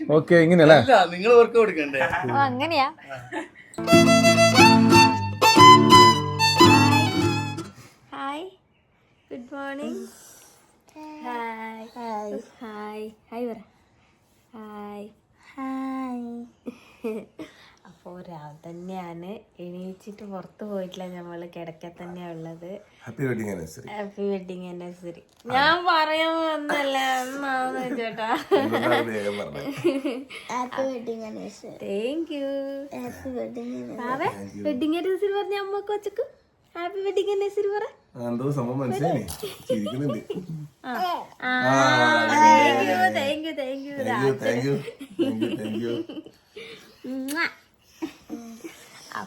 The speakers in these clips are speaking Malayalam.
ഓക്കെ ഇങ്ങനെയല്ലേ? അല്ല നിങ്ങൾ വർക്ക് കൊടുക്കണ്ടേ അങ്ങനെയാ. Hi. Good morning hi hi hi hi പറ. ഹായ് ഹായ് അപ്പോൾ രാവിലെ തന്നെയാണ് എണീച്ചിട്ട് പുറത്ത് പോയിട്ടില്ല നമ്മൾ കിടക്ക തന്നെയാ ഉള്ളത്. Happy wedding anniversary happy wedding anniversary ഞാൻ പറയാൻ വന്നല്ല എന്നാന്ന് ചേട്ടാ thank you happy wedding anniversary പറഞ്ഞ അമ്മയ്ക്ക് കൊച്ചക്ക് ഹാപ്പി വെഡിങ് ആനിവേഴ്സറി പറ. എന്തോ സംഭവം മനസ്സിലായി ചിരിക്കുന്നുണ്ട്. Thank you thank you thank you thank you thank you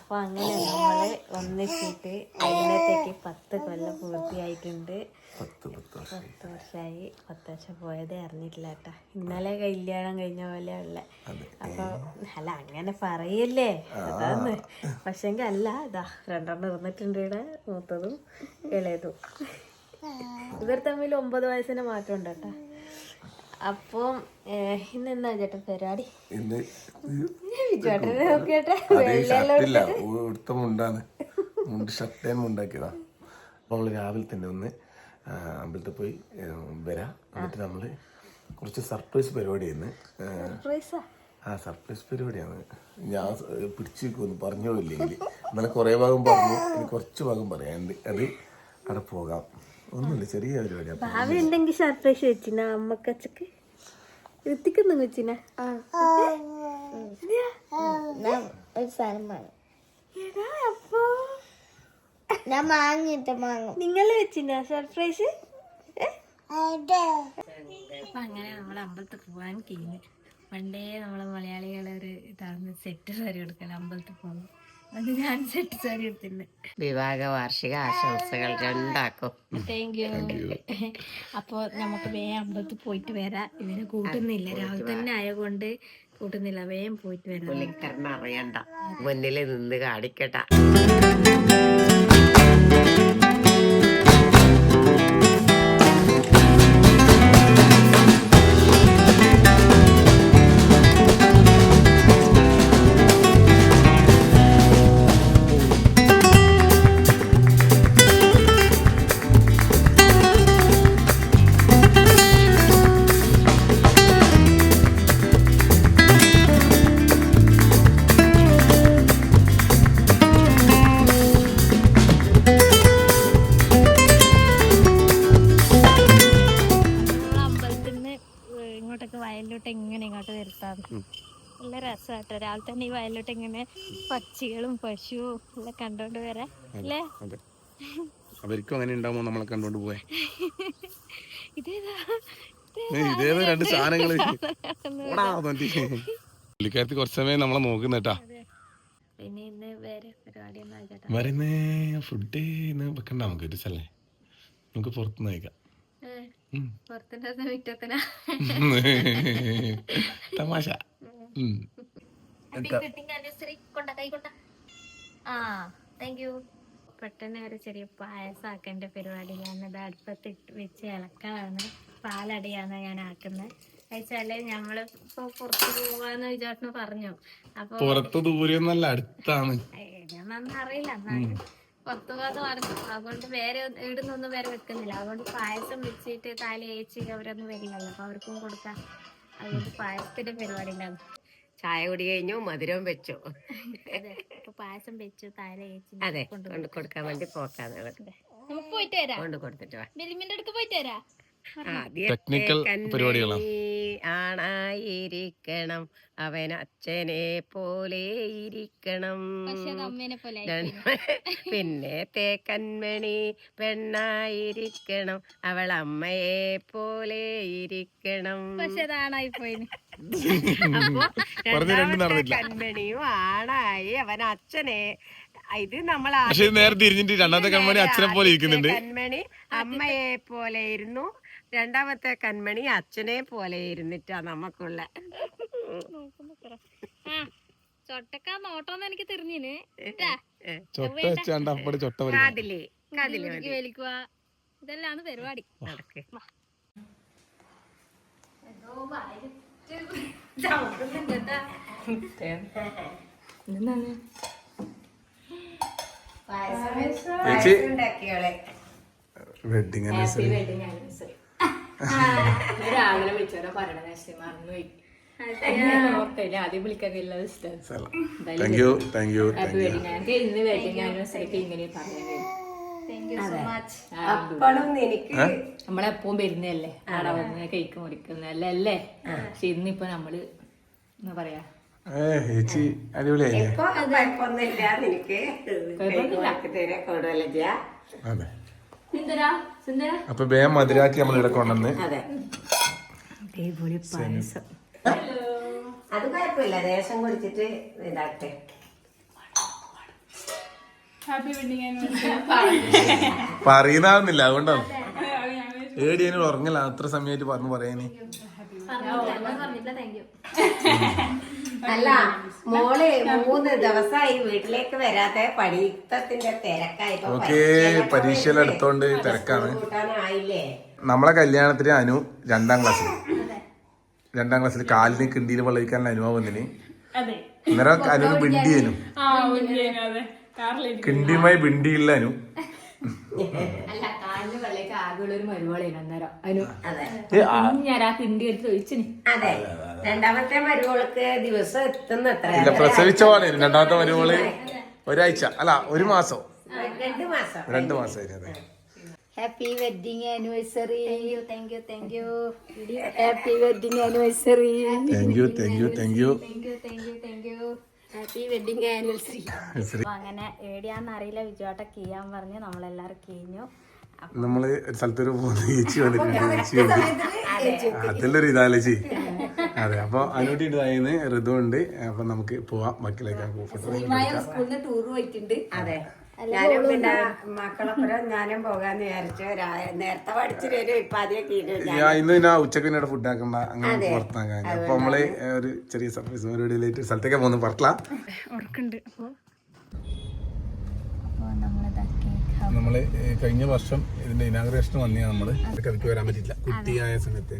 അപ്പൊ അങ്ങനെ നമ്മൾ ഒന്നിച്ചിട്ട് അതിനകത്തേക്ക് പത്ത് കൊല്ലം പൂർത്തിയായിട്ടുണ്ട്. പത്ത് പത്ത് വർഷം പത്ത് വർഷമായി പത്ത് വർഷം പോയതേ അറിഞ്ഞിട്ടില്ല കേട്ടാ ഇന്നലെ കല്യാണം കഴിഞ്ഞ പോലെ ഉള്ള. അപ്പൊ അല്ല അങ്ങനെ പറയല്ലേ? അതാന്ന് പക്ഷെങ്കിൽ അല്ല ഇതാ രണ്ടെണ്ണം ഇരുന്നിട്ടുണ്ട് ഇവിടെ മൂത്തതും ഇളയതും. ഇവർ തമ്മിൽ ഒമ്പത് വയസ്സിന് മാറ്റം ഉണ്ട് കേട്ടാ. അപ്പം ഇന്ന് എന്താ ചേട്ടൻ പരിപാടി? ചേട്ടനെ നോക്കിയേട്ടെ. മുണ്ടാണ്. മുണ്ട് മുണ്ടാക്കിയതാ. നമ്മൾ രാവിലെ തന്നെ ഒന്ന് അമ്പലത്തിൽ പോയി വരാം. എന്നിട്ട് നമ്മൾ കുറച്ച് സർപ്രൈസ് പരിപാടി ചെയ്യുന്നു പ്രൈസാ ആ സർപ്രൈസ് പരിപാടിയാണ്. ഞാൻ പിടിച്ചു നിൽക്കുമെന്ന് പറഞ്ഞോളില്ലെങ്കിൽ ഇന്നലെ കുറേ ഭാഗം പറഞ്ഞു. കുറച്ച് ഭാഗം പറയാനുണ്ട്. അത് അവിടെ പോകാം. ഒന്നുമില്ല ചെറിയ പരിപാടി ഭാവി ഉണ്ടെങ്കിൽ സർപ്രൈസ് വെച്ചിന അമ്മക്കച്ചക്ക് ഋത്തിക്കൊന്നും വെച്ചിന. ഒരു സാധനം വാങ്ങും. അപ്പോ. ഞാൻ വാങ്ങിട്ട് വാങ്ങും. നിങ്ങൾ വെച്ചിന സർപ്രൈസ് അപ്പൊ അങ്ങനെ നമ്മൾ അമ്പലത്തിൽ പോവാൻ കഴിഞ്ഞു പണ്ടേ നമ്മളെ മലയാളികളെ ഒരു ഇതാണ് സെറ്റ് സാരി കൊടുക്കണം അമ്പലത്തിൽ പോകുന്നു അത് ഞാൻ സെറ്റ് സാരി വിവാഹ വാർഷിക ആശംസകൾ രണ്ടാക്കും. താങ്ക് യു അപ്പോൾ നമുക്ക് വേഗം അമ്പലത്തിൽ പോയിട്ട് വരാം. ഇവനെ കൂട്ടുന്നില്ല. രാവിലെ തന്നെ ആയതുകൊണ്ട് കൂട്ടുന്നില്ല. വേഗം പോയിട്ട് വരാം. അറിയണ്ട. മുന്നിൽ നിന്ന് കാണിക്കട്ട. രസമാട്ടോ രാവിലെ തന്നെ ഈ വയലോട്ട് ഇങ്ങനെ പക്ഷികളും പശുവും എല്ലാം കണ്ടോണ്ട് വരാം. അല്ലേ? അവർക്കും അങ്ങനെ ഉണ്ടാവുമോ നമ്മളെ കണ്ടോണ്ട് പോയെ ഇതേതാ? ഇതേതോ? രണ്ട് തോന്നി പുള്ളിക്കാരത്തി കുറച്ച് സമയം നമ്മളെ നോക്കുന്നേട്ടാ. പിന്നെ ഇന്ന് വേറെ പരിപാടി വരുന്നേ ഫുഡ് ഇന്ന് വെക്കണ്ട നമുക്ക് ഒരു സ്ഥലേ. നമുക്ക് പുറത്തുനിന്ന് കഴിക്കാം. തമാശ. പെട്ടെന്ന് ഒരു ചെറിയ പായസാക്കേണ്ട പരിപാടിയാണ്. ഇത് അടുപ്പത്ത് വെച്ച് ഇളക്കാണ് പാലടിയാണ് ഞാൻ ആക്കുന്നത്. വെച്ചാൽ ഞമ്മൾ ഇപ്പൊ പുറത്തു പോവാന്ന് വിചാരിച്ചു പറഞ്ഞു. അപ്പൊ പുറത്തു ദൂരെയൊന്നല്ല അടുത്താണ്. അറിയില്ല. പുറത്തു പോകാന്ന് പറഞ്ഞു അതുകൊണ്ട് വേറെ ഇടുന്നൊന്നും വേറെ വെക്കുന്നില്ല. അതുകൊണ്ട് പായസം വെച്ചിട്ട് താലി അയച്ച് അവരൊന്നും വരില്ലല്ലോ അപ്പൊ അവർക്കും കൊടുക്കാം. അതുകൊണ്ട് പായസത്തിന്റെ പരിപാടി ഉണ്ടാകും ചായ കുടി കഴിഞ്ഞു മധുരവും വെച്ചു. പായസം വെച്ചു അതെ കൊണ്ട് കൊടുക്കാൻ വേണ്ടി പോക്കാന്നുള്ളത് കൊണ്ട് കൊടുത്തിട്ട് വാ. ബിലിമിന്റെ അടുത്ത് പോയിട്ട് വരാം. ആദ്യത്തെ Technical പരിപാടികളാ. കന്മണി ആണായിരിക്കണം അവൻ അച്ഛനെ പോലെ ഇരിക്കണം. പിന്നെ തേക്കന്മണി പെണ്ണായിരിക്കണം അവൾ അമ്മയെ പോലെ ഇരിക്കണം. പക്ഷെ അതാണായി പോയി അപ്പൊ ആണായി അവൻ അച്ഛനെ. ഇത് നമ്മൾ പക്ഷെ നേരെ തിരിഞ്ഞിട്ട് രണ്ടാമത്തെ കൺമണി അച്ഛനെ പോലെ ഇരിക്കുന്നുണ്ട്. കന്മണി അമ്മയെ പോലെ ഇരുന്നു. രണ്ടാമത്തെ കന്മണി അച്ഛനെ പോലെ ഇരുന്നിട്ടാ നമുക്കുള്ള. ആ ചൊട്ടക്കാ നോട്ടോന്ന് എനിക്ക് തിരിഞ്ഞിന്. ചൊട്ട വെച്ചാണ്ട് അപ്പടി ചൊട്ട വലിക്കും കാതിൽ കാതിൽ മതി. വലിക്കുക ഇതെല്ലാം പരിപാടി. നടക്ക് ചേച്ചി. വെഡിങ് ആനിവേഴ്സറി രാവിലെ വിളിച്ചോരോ പറയണ മറന്നുപോയി. നമ്മളെപ്പോഴും വരുന്നതല്ലേ? അവിടെ വന്ന് കേക്ക് മുറിക്കുന്നല്ലേ അല്ലേ? പക്ഷെ ഇന്നിപ്പോ നമ്മൾ എന്താ പറയാ? ചേച്ചി അടിപൊളിയായി ഇപ്പൊ കുഴപ്പമൊന്നുമില്ല നിനക്ക് കൂടുതലില്ല അതെ. സുന്ദര സുന്ദര. അപ്പൊ വേഗം മധുരാക്കി നമ്മൾ ഇവിടെ കൊണ്ടുവന്ന്. അതെ. കുഴപ്പമില്ല ദേശം കുടിച്ചിട്ട് ഇതാക്കട്ടെ. പറയുന്നാവുന്നില്ല അതുകൊണ്ടാണ് ഏടിയനും ഉറങ്ങില്ല. അത്ര സമയമായിട്ട് പറഞ്ഞു പറയാന്. അല്ല മോൾ മൂന്ന് ദിവസമായി വീട്ടിലേക്ക് വരാതെ പഠിത്തത്തിന്റെ തിരക്കായി ഓക്കേ പരീക്ഷയെല്ലാം എടുത്തോണ്ട് തിരക്കാണ്. കൂട്ടാനായില്ലേ നമ്മളെ കല്യാണത്തിന് അനു രണ്ടാം ക്ലാസ്സിൽ. രണ്ടാം ക്ലാസ്സിൽ കാലിന് കിണ്ടിയിൽ വെള്ളയിക്കാൻ അനുഭവം വന്നിന് അന്നേരം അനു. ബിണ്ടിയനും കിണ്ടിയുമായി ബിണ്ടിയില്ല അനു. വെള്ളയ്ക്ക് ആകെയുള്ള ഒരു അന്നേരം. അതിന് ഞാൻ ആ കിണ്ടി എടുത്ത് ഒഴിച്ചിന് അതെ. രണ്ടാമത്തെ ദിവസം എത്തുന്ന എത്ര ഇല്ല പ്രസവിച്ച പോലെ രണ്ടാമത്തെ മരുമോൾ ഒരാഴ്ച. അല്ല ഒരു മാസം. രണ്ട് മാസം. രണ്ട് അതെ. Happy wedding anniversary thank you thank you happy wedding anniversary thank you thank you thank you thank you thank you happy wedding anniversary അങ്ങനെ എവിടെയാണെന്ന് അറിയില്ല വിജുവാട്ട കീയാൻ പറഞ്ഞ് നമ്മളെല്ലാവരും കീഞ്ഞു. നമ്മൾ ഒരു സ്ഥലത്തൊരു പോകുന്ന വന്നിട്ടുണ്ട് ചേച്ചി അതിലൊരു ഇതാലേ ചേച്ചി അതെ. അപ്പൊ അനുട്ടി ഇതായിരുന്നു ഋതു ഉണ്ട് അപ്പൊ നമുക്ക് പോവാം ബാക്കിയിലേക്ക് ഫോട്ടോ സ്കൂളിൽ ടൂർ പോയിട്ടുണ്ട്. അതെ. ഞാനും പിന്നെ മക്കളൊപ്പം ഞാനും പോകാന്ന് വിചാരിച്ചു. നേരത്തെ പഠിച്ചു തരും ഇപ്പൊ ഞാൻ ഇന്ന് പിന്നെ ഉച്ചയ്ക്ക് പിന്നെ ഫുഡ് ആക്കണ്ട അങ്ങനെ പുറത്താക്കാൻ. അപ്പൊ നമ്മൾ ഒരു ചെറിയ സർവീസ് പരിപാടിയിലായിട്ട് സ്ഥലത്തേക്ക് പോകുന്നു പറട്ടില്ല നമ്മൾ കഴിഞ്ഞ വർഷം ഇതിന്റെ ഇനാഗ്രേഷൻ വന്നേ നമ്മൾ. കളിക്ക് വരാൻ പറ്റില്ല കുട്ടിയായ സമയത്ത്.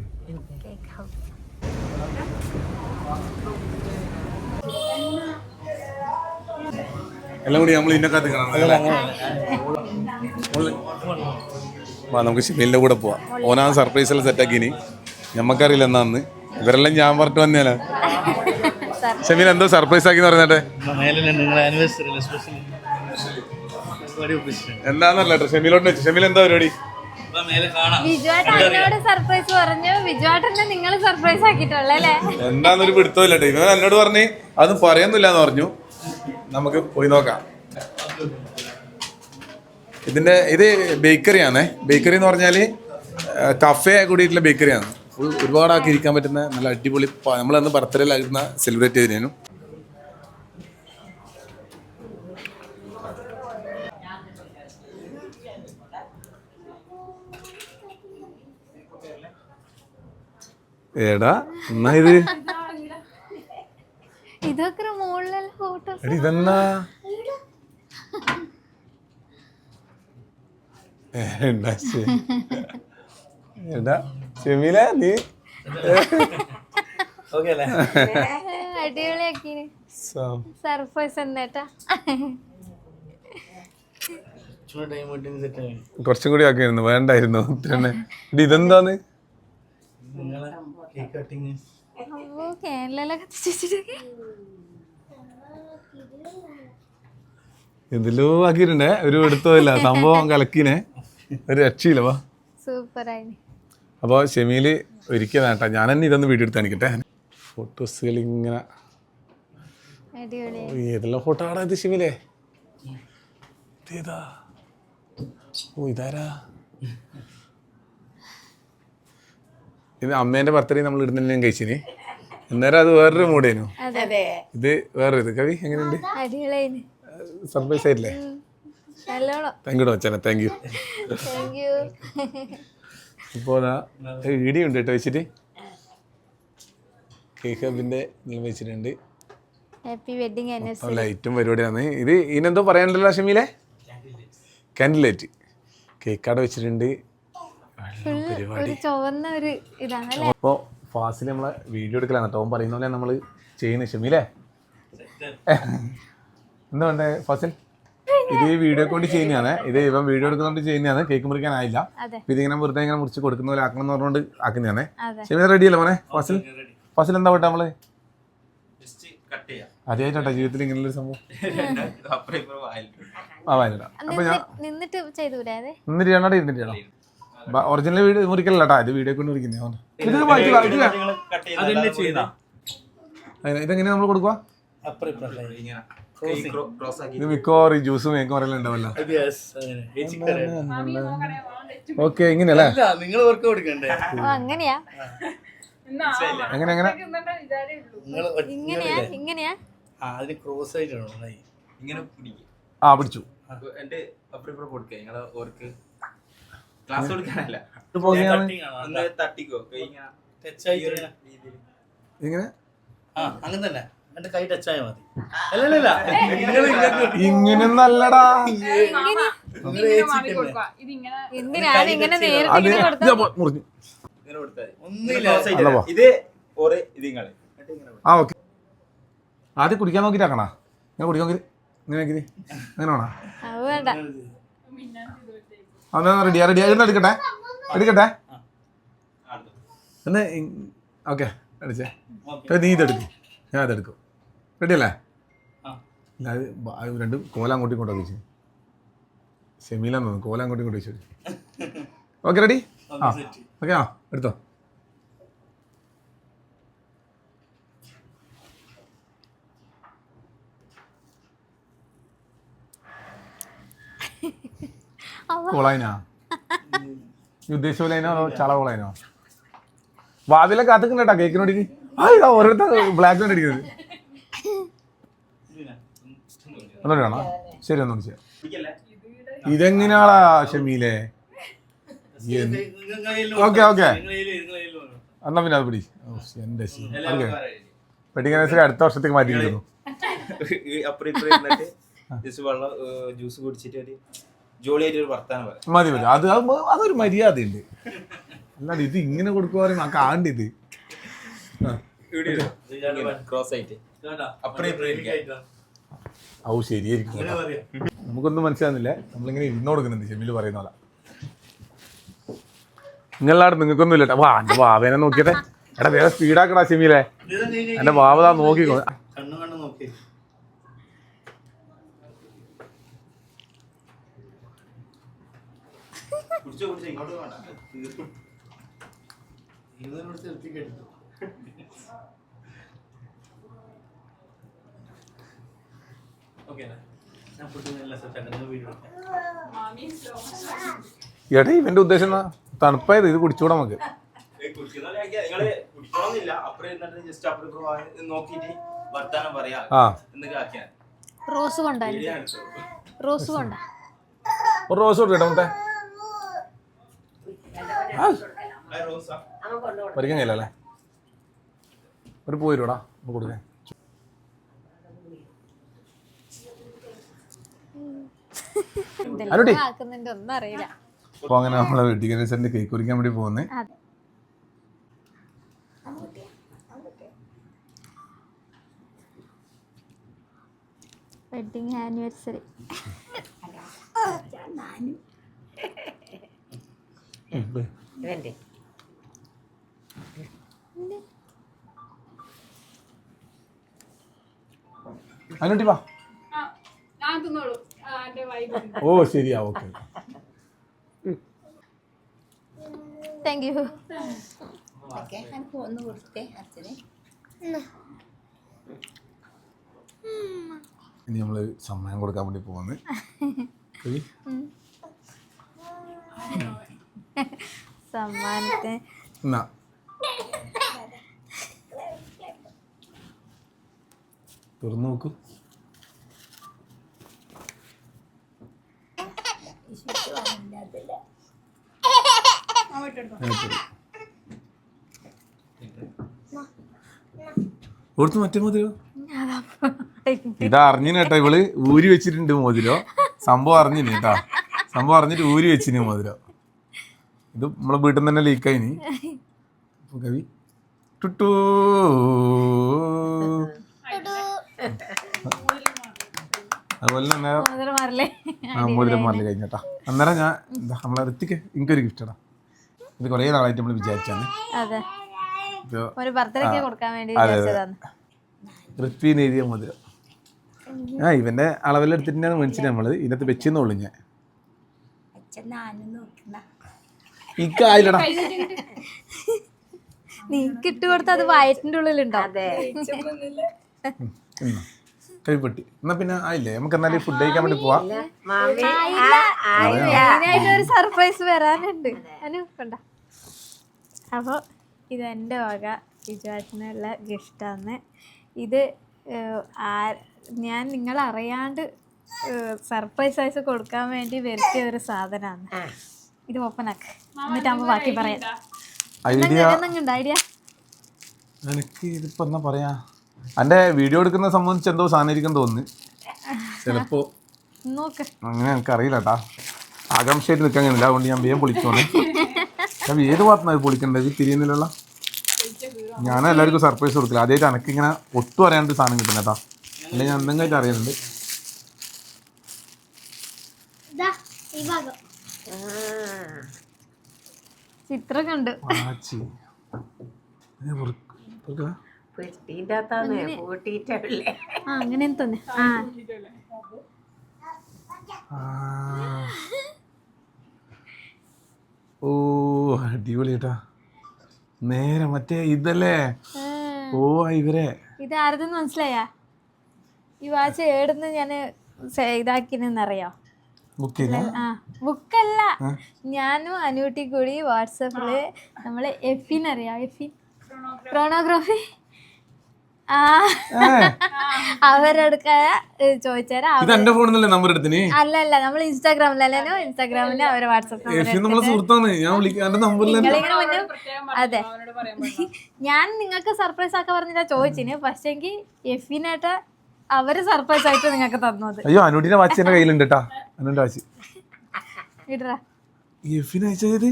എല്ലാം കൂടി നമ്മൾ ഇതിന്റെ കത്ത് കാണാം വാ നമുക്ക് ഷിമിലിന്റെ കൂടെ പോവാം. ഓനാ സർപ്രൈസ് എല്ലാം സെറ്റാക്കി ഇനി ഞമ്മക്കറിയില്ല എന്നാന്ന്. ഇവരെല്ലാം ഞാൻ പറഞ്ഞിട്ട് വന്നേനാ. ഷമീൽ എന്തോ സർപ്രൈസ് ആക്കി പറഞ്ഞേ എന്താന്നല്ല ഷെമിലോട്ട് ഷെമിൽ എന്താ പരിപാടി? സർപ്രൈസ് പറഞ്ഞു. വിജുവാട്ടനെ നിങ്ങൾ സർപ്രൈസ് ആക്കിയിട്ടുള്ളല്ലേ എന്താന്നൊരു പിടുത്തമില്ല ഇവൻ എന്നോട് പറഞ്ഞു അതും പറയുന്നില്ല എന്ന് പറഞ്ഞു. നമുക്ക് പോയി നോക്കാം. ഇതിന്റെ ഇത് ബേക്കറി ആണേ ബേക്കറി എന്ന് പറഞ്ഞാൽ കഫേ കൂടിയിട്ടുള്ള ബേക്കറിയാണ്. ഫുൾ ഒരുപാടാക്കി ഇരിക്കാൻ പറ്റുന്ന നല്ല അടിപൊളി നമ്മളന്ന് ബർത്ത്ഡേ ബർത്ത്ഡേയിലായിരുന്ന സെലിബ്രേറ്റ് ചെയ്തിരുന്നു ഏടാ എന്നാ ഇത്? ഇതൊക്കെ മുകളിലുള്ള ഫോട്ടോസ് എടി ഇതെന്നാ? ഏടാ ശെ- എടാ ചെമീല നീ? ഓക്കെ അല്ലേ? അടിപൊളിയാക്കി സം- സർപ്രൈസ് എന്നേട്ടാ ചുമ്മാ ടൈം കിട്ടി സെറ്റ് ആയി. കുറച്ചും കൂടി ആക്കിയിരുന്നു വേണ്ടായിരുന്നു. എടി ഇതെന്താന്ന് നിങ്ങളെ കേക്ക് കട്ടിങ് അമ്മോ കേരള കത്തിച്ചിട്ടൊക്കെ എന്തെല്ലോ ആക്കിയിട്ടുണ്ടേ. ഒരു എടുത്തതില്ല സംഭവം കലക്കിനെ. ഒരു രക്ഷയില്ല വാ. സൂപ്പറായി അപ്പോൾ ഷെമിയിൽ ഒരിക്കൽ വേണ്ട. ഞാൻ തന്നെ ഇതൊന്ന് വീഡിയോ എടുത്ത് കാണിക്കട്ടെ. ഫോട്ടോസുകൾ ഇങ്ങനെ. അടിപൊളി ഓ, ഏതെല്ലാം ഫോട്ടോ ആടാ ഇത് ഷെമീലേ? ഇതേതാ ഓ ഇതാരാ? ഇത് അമ്മേന്റെ ബർത്ത്ഡേ നമ്മൾ ഇടുന്നില്ല ഞാൻ കഴിച്ചിന്? അന്നേരം അത് വേറൊരു മൂടേനു ഇത് വേറൊരു ഇത് കവി എങ്ങനെയുണ്ട്? സർപ്രൈസ് ആയില്ലേ? താങ്ക് യു ഡോച്ചന താങ്ക് യു ഇപ്പോൾ അതാ ഉണ്ട് കേട്ടോ വെച്ചിട്ട്. കേക്ക് ഹബിന്റെ വെച്ചിട്ടുണ്ട്. ഹാപ്പി വെഡിങ് ആനിവേഴ്സറി ലൈറ്റും പരിപാടിയാണ്. ഇത് ഇനെന്തോ പറയാനുണ്ടല്ലോ ഷമീലെ? കാൻഡിൽ ലൈറ്റ് കേക്ക് അവിടെ വെച്ചിട്ടുണ്ട്. ഒരു ചുവന്ന ഒരു ഇതാണ് അപ്പോൾ ഫാസിൽ നമ്മളെ വീഡിയോ എടുക്കലാണ്. ടോം പറയുന്ന പോലെ നമ്മൾ ചെയ്യുന്ന ഷമിലേ എന്താ വേണ്ടേ ഫാസിൽ? ഇത് ഈ വീഡിയോ കൊണ്ട് ചെയ്യുന്നതാണ്. ഇത് ഇവൻ വീഡിയോ എടുക്കുന്നതുകൊണ്ട് ചെയ്യുന്നതാണ്. കേക്ക് മുറിക്കാനായില്ല. ഇതിങ്ങനെ വെറുതെ ഇങ്ങനെ മുറിച്ച് കൊടുക്കുന്ന പോലെ ആക്കണം എന്ന് പറഞ്ഞുകൊണ്ട് ആക്കുന്നതാണ്. അതെ. ഷമീല റെഡി അല്ലേ മോനെ? ഫാസിൽ? ഫാസിൽ എന്താ പോട്ടെ നമ്മൾ? ജസ്റ്റ് കട്ട് ചെയ്യാം. ആദ്യമായിട്ടാ ജീവിതത്തിൽ സംഭവം. അപ്പുറം ഇപ്പുറം വായിലിട്ടു. ആ വായന അപ്പൊ ഞാൻ നിന്നിട്ട് ചെയ്തൂലേ നിന്നിട്ട് ഇന്നിട്ട് രണ്ടാടെ ഇരുന്നിട്ട് ചെയ്യണം. ഒറിജിനൽ വീട് മുറിക്കലല്ല കേട്ടാ ഇത് വീഡിയോ കൊണ്ട് മുറിക്കുന്നേ ഇതെങ്ങനെ നമ്മൾ കൊടുക്കുക അപ്പുറം ഇങ്ങനെ. ക്രോസ് ആക്കി ഇത് മിക്കവാറും ജ്യൂസും ഏക്കും പറയലും ഉണ്ടാവല്ലോ. ഓക്കെ ഇങ്ങനെയല്ലേ? നിങ്ങൾ വർക്ക് കൊടുക്കണ്ടേ? അങ്ങനെയാ? എങ്ങനെ എങ്ങനെ? നിങ്ങൾ ഇങ്ങനെയാ ഇങ്ങനെയാ? ആ അതിന് ക്രോസ് ആയിട്ടാണോ നന്നായി ഇങ്ങനെ ആ പിടിച്ചു. എന്റെ അപ്പുറം കൊടുക്കുക നിങ്ങളെ ഓർക്ക് ക്ലാസ് കൊടുക്കാനല്ല. തട്ടിക്കോ? ഇങ്ങനെ ഇങ്ങനെ. ഇങ്ങനെ ആ അങ്ങനെ തന്നെ. എന്റെ കൈ ടച്ച് ആയാൽ മതി. അല്ലല്ല നിങ്ങൾ ഇങ്ങനെ നല്ലടാ ഇങ്ങനെ ഇങ്ങനെ ഇങ്ങനെ ഇങ്ങനെ ആദ്യം കുടിക്കാൻ നോക്കിട്ടാക്കണ ഞാൻ കുടിക്കാൻ നോക്കി ഇങ്ങനെ നോക്കി അങ്ങനെ വേണോ? അത് റെഡി റെഡി റെഡിയാ റെഡിയാ ഇരുന്ന് എടുക്കട്ടെ? എടുക്കട്ടെ? എന്നെ ഓക്കെ അടിച്ചേ. നീ ഇതെടുക്കും. ഞാൻ അതെടുക്കും റെഡി അല്ലേ? ആ. ഇല്ല, അത് രണ്ട് കോല അങ്ങോട്ടും ഇങ്ങോട്ടും വെച്ചു. സെമിയിലാന്ന് തോന്നുന്നു. കോല അങ്ങോട്ടും ഇങ്ങോട്ടും വെച്ചു. ഓക്കെ റെഡി ആ. ഓക്കെ ആ. എടുത്തോ. കോളായിനാ? ഉദ്ദേശിച്ച പോലെയാണോ അതോ ചള കോളായിനോ വാതിലൊക്കെ കാത്തുക്കണ്ടേട്ടാ കേക്കിനോടിക്ക് ഓരോരുത്തർ ബ്ലാക്ക് അടിക്കുന്നത് ഒന്നുകൂടി ശരി ഒന്നും ചെയ്യാം ഇതെങ്ങനെയാളാ ഷമീലെ? Okay okay. എന്നാ പിന്നെ അത് പിടി. എന്റെ ഓക്കെ. അടുത്ത വർഷത്തേക്ക് മാറ്റിയിരിക്കുന്നു. വെള്ളം ജ്യൂസ് കുടിച്ചിട്ട് ജോളിയായിട്ട് ഒരു വർത്താനം പറയാം. മതി മതി. അത് അതൊരു മര്യാദയുണ്ട്. അല്ലാതെ ഇത് ഇങ്ങനെ കൊടുക്കുവാറേ ആ കാണ്ടിത്. ക്രോസ് ആയിട്ട്. അപ്പുറം ഔ ശരിയായിരിക്കും. നമുക്കൊന്നും മനസ്സിലാകുന്നില്ല നമ്മളിങ്ങനെ ഇരുന്ന് കൊടുക്കുന്നുണ്ട് ഷെമിൽ പറയുന്ന പോലെ. നിങ്ങളാട് നിങ്ങൾക്കൊന്നും ഇല്ല വാ എന്റെ വാവേനെ നോക്കിയട്ടെ. എടാ വേറെ സ്പീഡാക്കടാ ഷെമിലെ ഇതാ നീ- നീ- എന്റെ വാവതാ നോക്കിക്കോ. കുടിച്ചോ കുടിച്ചോ ഇങ്ങോട്ട് വേണ്ട. തീർക്കും ഇതിനോട് ചെറുത്തി കേട്ടു ഓക്കെ ഞാൻ ഫുഡ് നല്ല സെറ്റ് ആക്കാം. വീഡിയോ എടാ ഇവന്റെ ഉദ്ദേശം എന്നാ തണുപ്പായത് ഇത് കുടിച്ചുകൂടാ നമുക്ക്. നിങ്ങൾ കുടിക്കണമെന്നില്ല. അപ്പുറം ഇരുന്നിട്ട് ജസ്റ്റ് അപ്പുറം ഇപ്പുറം വാ- നോക്കിയിട്ട് വർത്താനം പറയാ. ആ. എന്നൊക്കെ ആക്കിയാൽ റോസ് കൊണ്ടാ റോസ് കൊണ്ടാ. ഒരു റോസ് കൊടുക്കട്ടെ മുത്തേ. പറിക്കാൻ കഴിയില്ല അല്ലേ ഒരു പോയി വരൂടാ നമുക്ക് കൊടുക്കാൻ അപ്പോൾ അങ്ങനെ നമ്മളെ വെഡിങ് ആനിവേഴ്സറിന്റെ കേക്ക് കുറിക്കാൻ വേണ്ടി പോകുന്നേ. വെഡിങ് ആനിവേഴ്സറി അനുട്ടി വാ. ഓ ശരിയാ ഓക്കെ താങ്ക് യു ഇനി നമ്മൾ സമ്മാനം കൊടുക്കാൻ വേണ്ടി പോകുന്നത് സമ്മാനത്തിന്. എന്നാ തുറന്നു നോക്കൂ. ഓർത്ത് മറ്റേ മോതിരോ? ഇതാ അറിഞ്ഞിന് കേട്ടോ ഇവൾ ഊരി വെച്ചിട്ടുണ്ട് മോതിരോ. സംഭവം അറിഞ്ഞിന് കേട്ടോ. സംഭവം അറിഞ്ഞിട്ട് ഊരി വെച്ചിന് മോതിരോ. ഇത് നമ്മളെ വീട്ടിൽ നിന്ന് തന്നെ ലീക്കായിനി അപ്പൊ കവി ടുട്ടു. അതുപോലെ തന്നെ ആ കഴിഞ്ഞട്ടാ. അന്നേരം ഞാൻ എന്താ നമ്മളെ ഋത്തിക്ക് എനിക്കൊരു ഗിഫ്റ്റാണ് ഇത് കുറേ നാളായിട്ട് നമ്മൾ വിചാരിച്ചാണ്. ഋത്വിന്ന് എഴുതിയ മധുരം ആ ഇവന്റെ അളവിലെടുത്തിട്ടാണ് മേടിച്ചിട്ട് നമ്മൾ. ഇതിനകത്ത് വെച്ചെന്നുള്ളു ഞാൻ. ഇക്കായില്ലടാ നീക്ക് ഇട്ട് കൊടുത്ത അത് വയറ്റിന്റെ ഉള്ളിലുണ്ടോ? അതെ. കഴിപ്പെട്ടി എന്നാ പിന്നെ ആയില്ലേ? നമുക്ക് എന്നാലും ഫുഡ് കഴിക്കാൻ വേണ്ടി പോവാം. ഒരു സർപ്രൈസ് വരാനുണ്ട്. അനു അപ്പോ അപ്പോൾ ഇത് എന്റെ വക വിചാരിച്ചിനുള്ള ഗിഫ്റ്റാണ് ഇത് ഞാൻ നിങ്ങൾ അറിയാണ്ട് സർപ്രൈസ് ആയിട്ട് കൊടുക്കാൻ വേണ്ടി വരുത്തിയ ഒരു സാധനമാണ് ഇത് ഓപ്പൺ ആക്ക്. എന്നിട്ട് ബാക്കി പറയാം. ഐഡിയ ഐഡിയ എനിക്ക് ഇതിപ്പോ എന്നാ പറയാ? എന്റെ വീഡിയോ എടുക്കുന്ന സംബന്ധിച്ച് എന്തോ സാധനം ഇരിക്കും തോന്നുന്നു. ചിലപ്പോ നോക്ക്. അങ്ങനെ എനിക്ക് അറിയില്ല കേട്ടാ ആകാംക്ഷയായിട്ട് നിൽക്കാൻ കഴിയില്ല. അതുകൊണ്ട് ഞാൻ വേഗം പൊളിച്ചോണ് ഞാൻ ഏത് ഭാഗത്തുനിന്നാണ് അത് പൊളിക്കേണ്ടത് തിരിയുന്നില്ല ഞാൻ എല്ലാവർക്കും സർപ്രൈസ് കൊടുക്കില്ല. ആദ്യമായിട്ട് എനക്കിങ്ങനെ ഒട്ടും അറിയാണ്ട് സാധനം കിട്ടുന്ന കേട്ടാ അല്ലെങ്കിൽ ഞാൻ എന്തെങ്കിലും അറിയുന്നുണ്ട്. ഈ ഭാഗം. ചിത്രമൊക്കെ ഉണ്ട് വാച്ചി ആ അങ്ങനെ തന്നെ. ആ. ആ. ഓ അടിപൊളി കേട്ടാ നേരെ മറ്റേ ഇതല്ലേ? ഓ ഇവരെ. ഇത് ആരതെന്ന് മനസ്സിലായാ? ഈ വാച്ച് ഏടുന്ന് ഞാൻ ഇതാക്കിനെന്നറിയോ ബുക്ക് ചെയ്ത ആ. ബുക്കല്ല. ഞാനും അനുകുട്ടി കൂടി വാട്സപ്പിൽ നമ്മൾ എഫിൻ അറിയാം? എഫിൻ? ക്രോണോഗ്രാഫി ആ. അവരെടുക്ക ചോദിച്ചാരാ. ഫോണിൽ നമ്പർ എടുത്തിന് അല്ല അല്ല നമ്മൾ ഇൻസ്റ്റാഗ്രാമിലല്ലോ? ഇൻസ്റ്റാഗ്രാമിൽ അവരെ വാട്സപ്പ് അതെ. ഞാൻ നിങ്ങൾക്ക് സർപ്രൈസ് ആക്കാൻ പറഞ്ഞില്ല ചോദിച്ചിന്. പക്ഷെങ്കിൽ എഫിനായിട്ട് അവർ സർപ്രൈസ് ആയിട്ട് നിങ്ങൾക്ക് തന്നത്. അയ്യോ അനുട്ടിന്റെ വാച്ച് എന്റെ കയ്യിലുണ്ട് കേട്ടാ അനുവിന്റെ വാച്ച്. ഇടറാ. ഈ എഫിന് അയച്ചത്?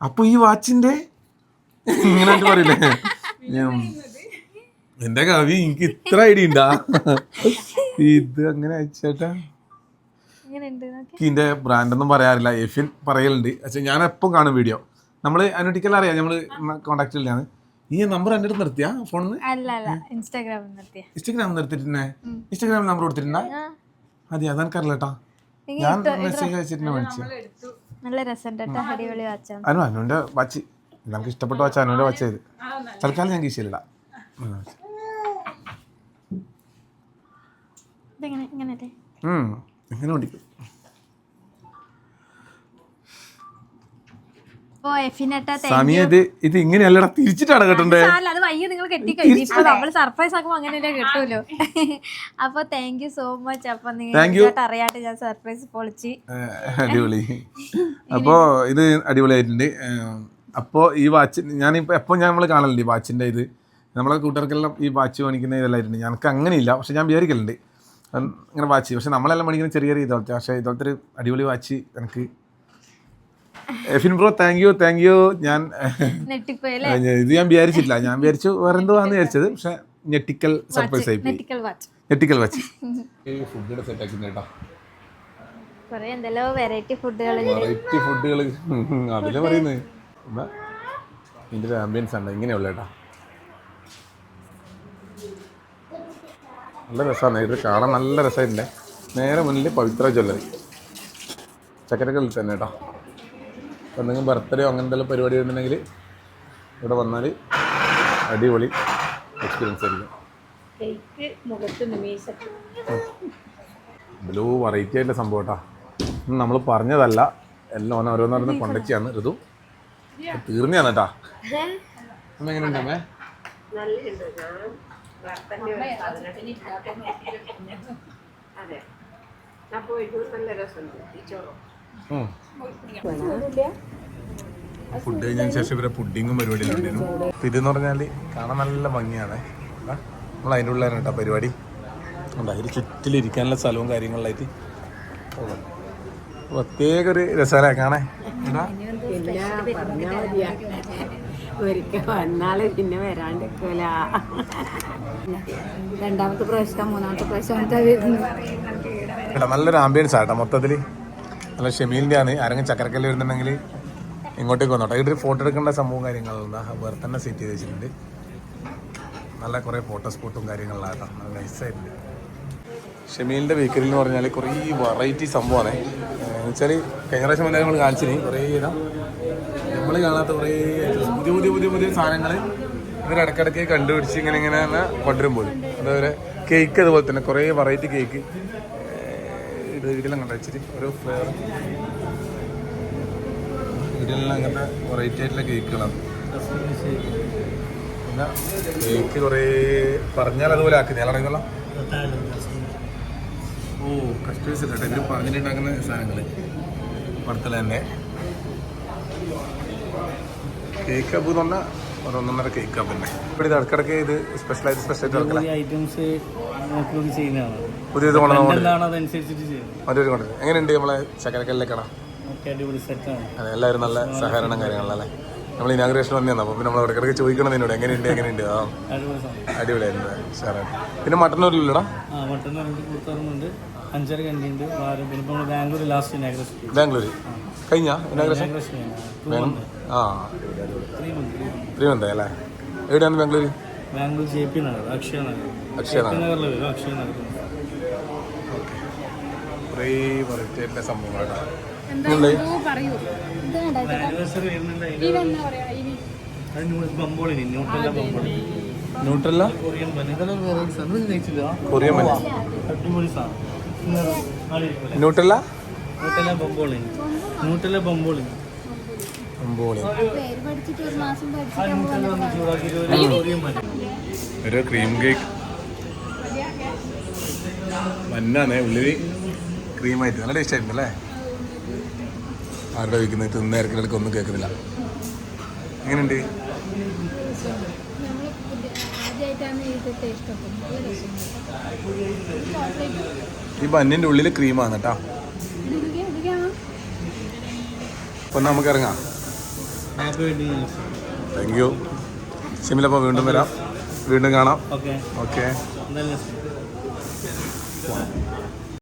അപ്പൊ ഈ വാച്ചിന്റെ? ഇങ്ങനെ പറയില്ലേ? എന്റെ കവി എനിക്ക് ഇത്ര ഐഡിയ ഉണ്ടാ ഇത് അങ്ങനെ അയച്ചേട്ടാ. ഇതിന്റെ ബ്രാൻഡ് ഒന്നും പറയാറില്ല. എഫിൻ പറയലുണ്ട്. പക്ഷെ ഞാൻ എപ്പം കാണും വീഡിയോ. നമ്മൾ അനുട്ടിക്കൽ അറിയാം. നമ്മൾ കോണ്ടാക്ട് ഇല്ലാന്ന്. ഈ നമ്പർ എന്റെ അടുത്ത് നിർത്തിയാ ഫോണിൽ ഇൻസ്റ്റാഗ്രാമിൽ നിർത്തിയ. ഇൻസ്റ്റാഗ്രാം നിർത്തിട്ടുണ്ടേ ഇൻസ്റ്റാഗ്രാമിൽ നമ്പർ കൊടുത്തിട്ടുണ്ടാ? അതെ അതെനിക്കറിയില്ല കേട്ടാ ഞാൻ മെസ്സേജ് അയച്ചിട്ട് മേടിച്ചു നല്ല രസം അടിപൊളി വാച്ചാണ് അനു അനുവിന്റെ വാച്ച് നമുക്ക് ഇഷ്ടപ്പെട്ട വാച്ച് അനുവിന്റെ വാച്ച് ചെയ്ത് തൽക്കാലം ഞാൻ കീശയിലിടാം. ഇതെങ്ങനെ? ഇങ്ങനെ എങ്ങനെ ഓടിക്കും. ഇപ്പൊ എഫിനട്ട സമയം ഇത് ഇത് ഇങ്ങനെയല്ലടാ തിരിച്ചിട്ടാണ് കേട്ടണ്ടേ? അത് വയ്യ നിങ്ങൾ കെട്ടി കഴിഞ്ഞു നമ്മൾ സർപ്രൈസ് ആക്കുമ്പോ അങ്ങനെയല്ലേ കിട്ടൂലോ അപ്പൊ താങ്ക് യു സോ മച്ച് അപ്പൊ. നിങ്ങൾക്ക് അറിയാണ്ട് ഞാൻ സർപ്രൈസ് പൊളിച്ച്. അടിപൊളി. അപ്പോ ഇത് അടിപൊളിയായിട്ടുണ്ട്. അപ്പോൾ ഈ വാച്ച് ഞാനിപ്പോൾ എപ്പോൾ ഞാൻ നമ്മൾ കാണലുണ്ട് ഈ വാച്ചിന്റെ ഇത്? നമ്മളെ കൂട്ടുകാർക്കെല്ലാം ഈ വാച്ച് മേടിക്കുന്ന ഇതെല്ലായിട്ടുണ്ട് ഞങ്ങൾക്ക് അങ്ങനെയില്ല പക്ഷെ ഞാൻ വിചാരിക്കലുണ്ട്. ഇങ്ങനെ വാച്ച് പക്ഷെ നമ്മളെല്ലാം മേടിക്കുന്ന ചെറിയ ചെറിയ ഇതോളത്തെ പക്ഷേ ഇതോളത്തെ ഒരു അടിപൊളി വാച്ച് എനിക്ക് Efin bro thank you thank you ഞാൻ ഇത് ഞാൻ വിചാരിച്ചില്ല ഞാൻ വിചാരിച്ചു വേറെ എന്തോ ആണെന്ന് വിചാരിച്ചത്. പക്ഷെ ഞെട്ടിക്കൽ സർപ്രൈസ് ആയി നെറ്റിക്കൽ വാച്ച് ഞെട്ടിക്കൽ വാച്ച് ഫുഡ് സെറ്റ് ആക്കി കേട്ടോ. വെറൈറ്റി ഫുഡുകൾ വെറൈറ്റി ഫുഡുകൾ അതിലെ പറയുന്നത് ഇതിന്റെ ഒരു ആംബിയൻസ് ഉണ്ട് ഇങ്ങനെയുള്ള കേട്ടോ. നല്ല രസമാണ് ഇത് കാണാൻ നല്ല രസമായിട്ടുണ്ട് നേരെ മുന്നിൽ പവിത്ര ജ്വല്ലറി. ചക്കരക്കല്ലേ തന്നെ കേട്ടോ. എന്തെങ്കിലും ബർത്ത്ഡേ അങ്ങനെ എന്തെങ്കിലും പരിപാടി ഉണ്ടെങ്കിൽ ഇവിടെ വന്നാൽ അടിപൊളി എക്സ്പീരിയൻസ് ആയിരിക്കും. ബ്ലൂ വെറൈറ്റി ആയിട്ടുള്ള സംഭവം കേട്ടോ. നമ്മൾ പറഞ്ഞതല്ല. എല്ലാം ഓന ഓരോന്നോരോന്ന് കൊണ്ടച്ചാണ് ഋതു തീർന്നയാണ് കേട്ടാ. അമ്മ എങ്ങനെയുണ്ട് അമ്മേ? നല്ലുണ്ട് ഞാൻ വർത്തന്റെ ഒരു സാധനം അതെ. അപ്പോൾ ഇത് നല്ല രസമുണ്ട്. ഈ ചോറ്. ഉം. ഫുഡ് കഴിഞ്ഞതിന് ശേഷം ഇവരെ പുഡിങ്ങും പരിപാടി ഉണ്ടായിരുന്നു. അപ്പോൾ ഇതെന്ന് പറഞ്ഞാൽ കാണാൻ നല്ല ഭംഗിയാണ്. നമ്മൾ അതിന്റെ ഉള്ളിലാണ് കേട്ടോ പരിപാടി. ഉണ്ട് അതിൽ ചുറ്റിലിരിക്കാനുള്ള സ്ഥലവും കാര്യങ്ങളിലായിട്ട്. പ്രത്യേക ഒരു രസമല്ലേ കാണേ ഒരിക്കൽ വന്നാൽ പിന്നെ വരാണ്ടിരിക്കൂല. രണ്ടാമത്തെ പ്രാവശ്യം മൂന്നാമത്തെ പ്രാവശ്യം നല്ലൊരു ആംബിയൻസ് ആട്ടോ മൊത്തത്തിൽ നല്ല ഷെമീലിന്റെ ആണ് ആരെങ്കിലും ചക്കരക്കല്ല് വരുന്നുണ്ടെങ്കിൽ ഇങ്ങോട്ടേക്ക് വന്നോട്ടെ ഇവിടെ ഫോട്ടോ എടുക്കേണ്ട സംഭവം കാര്യങ്ങളൊന്നും വേറെ തന്നെ സെറ്റ് ചെയ്ത് വെച്ചിട്ടുണ്ട്. നല്ല കുറേ ഫോട്ടോ സ്പോട്ടും കാര്യങ്ങളിലാട്ടോ നല്ല നൈസായിട്ടുണ്ട് ഷെമീലിന്റെ ബേക്കറി എന്ന് പറഞ്ഞാൽ കുറേ വെറൈറ്റി സംഭവമാണ് വെച്ചാൽ കഴിഞ്ഞ പ്രാവശ്യം മുന്നേ നമ്മൾ കാണിച്ചിന്. കുറേ ഇതാണ് നമ്മൾ കാണാത്ത കുറേ പുതിയ പുതിയ പുതിയ പുതിയ സാധനങ്ങൾ ഇവർ ഇടയ്ക്കിടയ്ക്ക് കണ്ടുപിടിച്ച് ഇങ്ങനെ ഇങ്ങനെ കൊണ്ടുവരും പോലും അതേപോലെ കേക്ക് അതുപോലെ തന്നെ കുറേ വെറൈറ്റി കേക്ക് ഇത് കണ്ട കണ്ടു? വെച്ചിട്ട് ഓരോ ഫ്ലേവർ ഇതിലെല്ലാം അങ്ങനത്തെ വെറൈറ്റി ആയിട്ടുള്ള കേക്കുകളാണ് പിന്നെ കേക്ക് കുറേ പറഞ്ഞാൽ അതുപോലെ ആക്കി ഞാൻ അറിയുന്നില്ല ഓ കസ്റ്റമേഴ്സ് കേട്ടോ. ഇവർ പറഞ്ഞിട്ടുണ്ടാക്കുന്ന സാധനങ്ങൾ വറുത്തല തന്നെ. കേക്ക് അപ്പ് എന്ന് പറഞ്ഞാൽ ഒന്നൊന്നര കേക്ക് അപ്പ് തന്നെ. ഇവിടെ ഇത് ഇടക്കിടക്ക് ഇത് സ്പെഷ്യലായിട്ട് സ്പെഷ്യലായിട്ട് ഐറ്റംസ് ചെയ്യുന്നതാണ്. ചെയ്യുന്നത്. മറ്റൊരു കൊണ്ട് എങ്ങനെയുണ്ട് നമ്മളെ ചക്കരക്കല്ലിലേക്കണ കട അതെ എല്ലാവരും നല്ല സഹകരണം കാര്യങ്ങളല്ലേ? നമ്മൾ ഇനാഗ്രേഷൻ വന്നു അപ്പോൾ പിന്നെ നമ്മൾ ഇടയ്ക്കിടയ്ക്ക് ചോദിക്കണം എന്നോട്. എങ്ങനെയുണ്ട് എങ്ങനെയുണ്ട്? ആ. അടിപൊളിയായിരുന്നു. സാറായിട്ട് പിന്നെ മട്ടന്നൂരില്ലടാ ആ മട്ടൺ രണ്ട് കൂത്തുറമുണ്ട് അഞ്ചര കണ്ടിയുണ്ട് വാരം. പിന്നെ ബാംഗ്ലൂർ ലാസ്റ്റ് ഇനാഗ്രേഷൻ ബാംഗ്ലൂർ കഴിഞ്ഞ ഇനാഗ്രേഷൻ ആ. ത്രീ മന്ത് അല്ലേ? എവിടെയാണ് ബാംഗ്ലൂർ ബാംഗ്ലൂർ ജെ പി നഗർ അക്ഷയ നഗർ. അക്ഷയ നഗർ. അക്ഷയ നഗർ. കുറേ വെറൈറ്റി ആയിട്ടുള്ള സംഭവങ്ങളാണ് ന്യൂട്രല്ല കൊറിയൻ ന്യൂട്രല്ല? ഒരു ഒരു ക്രീം കേക്ക്. മഞ്ഞാണ് ഉള്ളിൽ ക്രീമായിട്ട്. നല്ല ടേസ്റ്റ് ആയിരുന്നു അല്ലേ? ആരുടെ വയ്ക്കുന്നത് തിന്ന ഇറക്കിടക്ക് ഒന്നും കേൾക്കുന്നില്ല. എങ്ങനെയുണ്ട്? ഈ ബന്നിന്റെ ഉള്ളിൽ ക്രീമാണ് കേട്ടോ. അപ്പം നമുക്ക് ഇറങ്ങാം. താങ്ക് യു സിമിലപ്പോൾ വീണ്ടും വരാം. വീണ്ടും കാണാം. ഓക്കെ